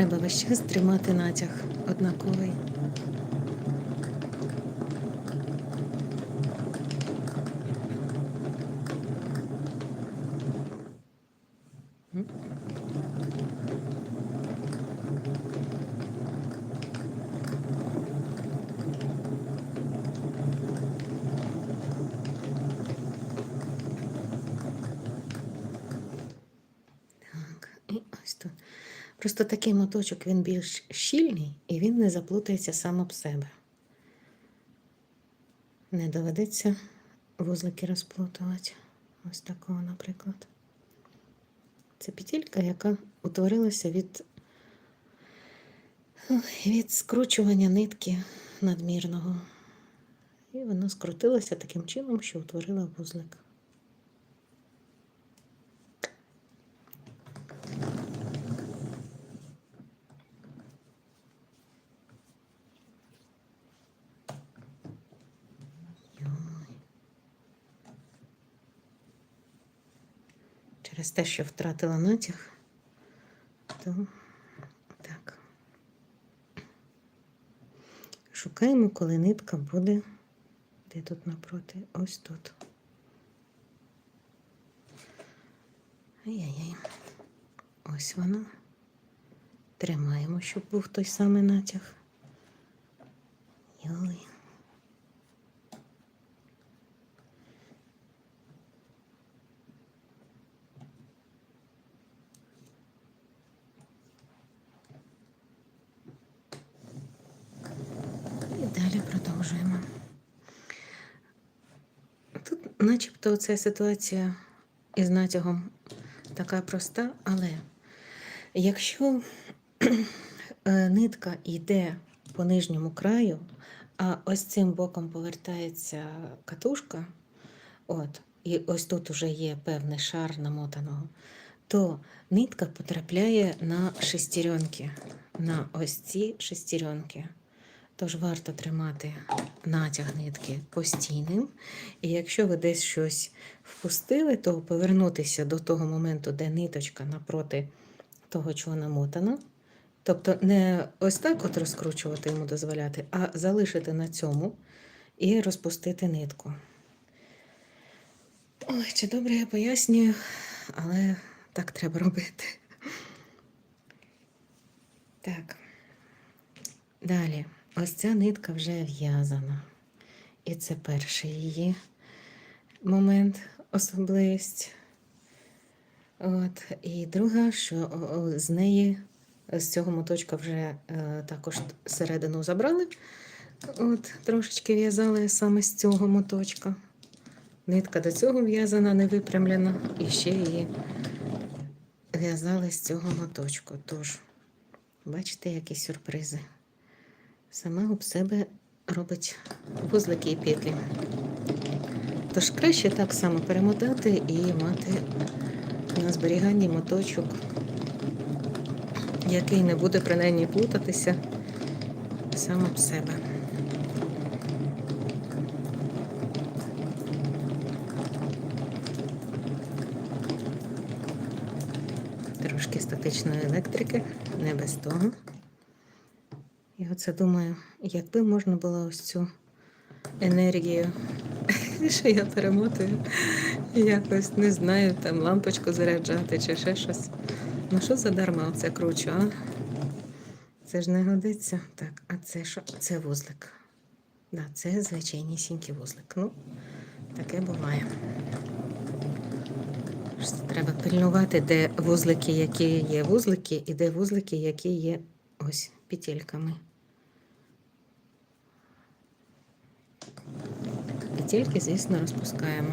треба весь час тримати натяг однаковий. М. Так, і ось тут. Просто такий моточок він більш щільний і він не заплутається сам об себе. Не доведеться вузлики розплутувати. Ось такого, наприклад. Це петелька, яка утворилася від, від скручування нитки надмірного. І вона скрутилася таким чином, що утворила вузлик. Через те, що втратила натяг, то так. Шукаємо, коли нитка буде. Де тут напроти? Ось тут. Ай-яй-яй. Ось вона. Тримаємо, щоб був той самий натяг. Йой. Продовжуємо. Тут, начебто, ця ситуація із натягом така проста, але якщо е, нитка йде по нижньому краю, а ось цим боком повертається катушка, от, і ось тут вже є певний шар намотаного, то нитка потрапляє на шестеренки, на ось ці шестеренки. Тож варто тримати натяг нитки постійним. І якщо ви десь щось впустили, то повернутися до того моменту, де ниточка напроти того, чого намотана. Тобто не ось так от розкручувати йому дозволяти, а залишити на цьому і розпустити нитку. Ой, чи добре я пояснюю, але так треба робити. Так. Далі. Ось ця нитка вже в'язана. І це перший її момент, особливість. От. І друга, що з неї, з цього моточка вже е, також середину забрали. От, трошечки в'язали саме з цього моточка. Нитка до цього в'язана, не випрямлена, і ще її в'язали з цього моточку. Тож, бачите, які сюрпризи сама об себе робить вузлики і петлі. Тож краще так само перемотати і мати на зберіганні моточок, який не буде принаймні плутатися сам об себе. Трошки статичної електрики, не без того. Оце думаю, якби можна було ось цю енергію, що я перемотую, якось не знаю, там лампочку заряджати чи ще щось. Ну що за дарма оце кручу, а? Це ж не годиться. Так, а це що? Це вузлик. Да, це звичайнісінький вузлик. Ну, таке буває. Треба пильнувати, де вузлики, які є вузлики, і де вузлики, які є ось петельками. Петельки, звісно, розпускаємо.